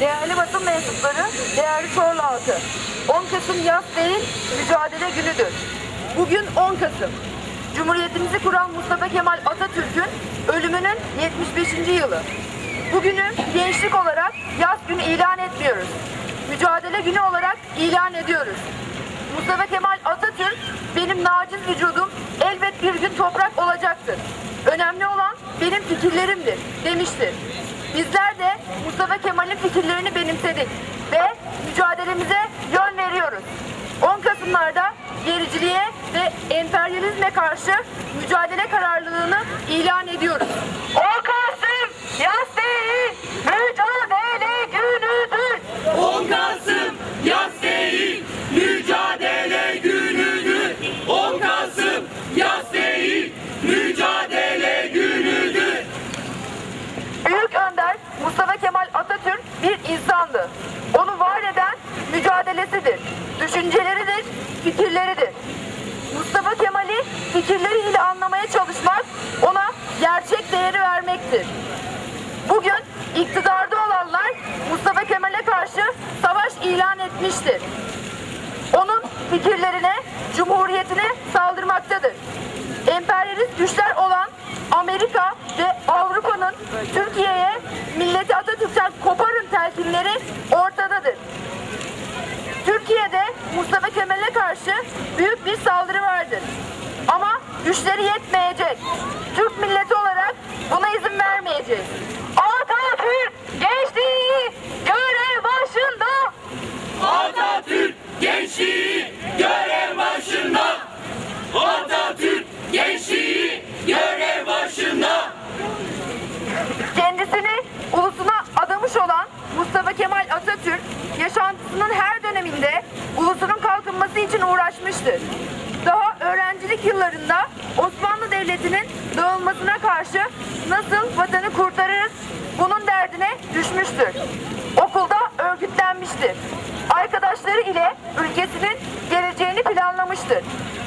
Değerli basın mensupları, değerli Çorlu halkı. 10 Kasım yaz değil, mücadele günüdür. Bugün 10 Kasım. Cumhuriyetimizi kuran Mustafa Kemal Atatürk'ün ölümünün 75. yılı. Bugünü gençlik olarak yaz günü ilan etmiyoruz. Mücadele günü olarak ilan ediyoruz. Mustafa Kemal Atatürk benim naciz vücudum elbet bir gün toprak olacaktır. Önemli olan benim fikirlerimdir demiştir. Bizler de Mustafa Kemal'in fikirlerini benimsedik ve mücadelemize yön veriyoruz. 10 Kasımlarda gericiliğe ve emperyalizme karşı mücadele kararlılığını ilan ediyoruz. 10 Kasım yaz değil, mücadele günüdür. 10 Kasım yaz değil, mücadele günüdür. 10 Kasım yaz değil, mücadele günüdür. Büyük önder Mustafa Kemal Atatürk bir insandı. Onu var eden mücadelesidir, düşünceleridir, fikirleridir. Mustafa Kemal'i fikirleriyle anlamaya çalışmak ona gerçek değeri vermektir. Bugün iktidarda olanlar Mustafa Kemal'e karşı savaş ilan etmiştir. Onun fikirlerine, cumhuriyetine saldırmaktadır. Emperyalist güçler olan Amerika ve Avrupa'nın Türkiye'ye telkinleri ortadadır. Türkiye'de Mustafa Kemal'e karşı büyük bir saldırı vardır. Ama güçleri yetmeyecek. Türk Kemal Atatürk yaşantısının her döneminde ulusunun kalkınması için uğraşmıştır. Daha öğrencilik yıllarında Osmanlı Devleti'nin dağılmasına karşı nasıl vatanı kurtarırız bunun derdine düşmüştür. Okulda örgütlenmiştir. Arkadaşları ile ülkesinin geleceğini planlamıştır.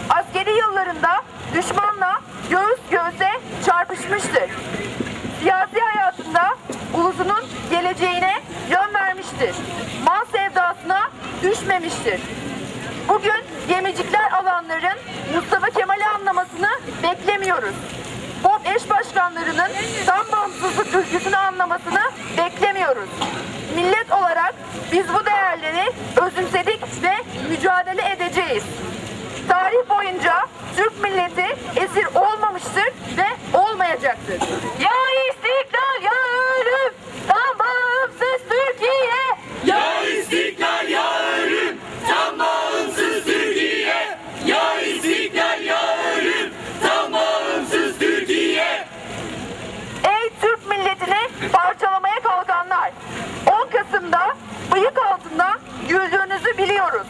Askeri yıllarında düşmanla göğüs göğüse çarpışmıştır yön vermiştir. Mal sevdasına düşmemiştir. Bugün gemicikler alanların Mustafa Kemal'i anlamasını beklemiyoruz. BOP eş başkanlarının tam bağımsızlık ülküsünü anlamasını beklemiyoruz. Millet olarak biz bu değerleri özümsedik ve mücadele edeceğiz. Tarih boyunca Türk milleti esir olmamıştır güldüğünüzü biliyoruz.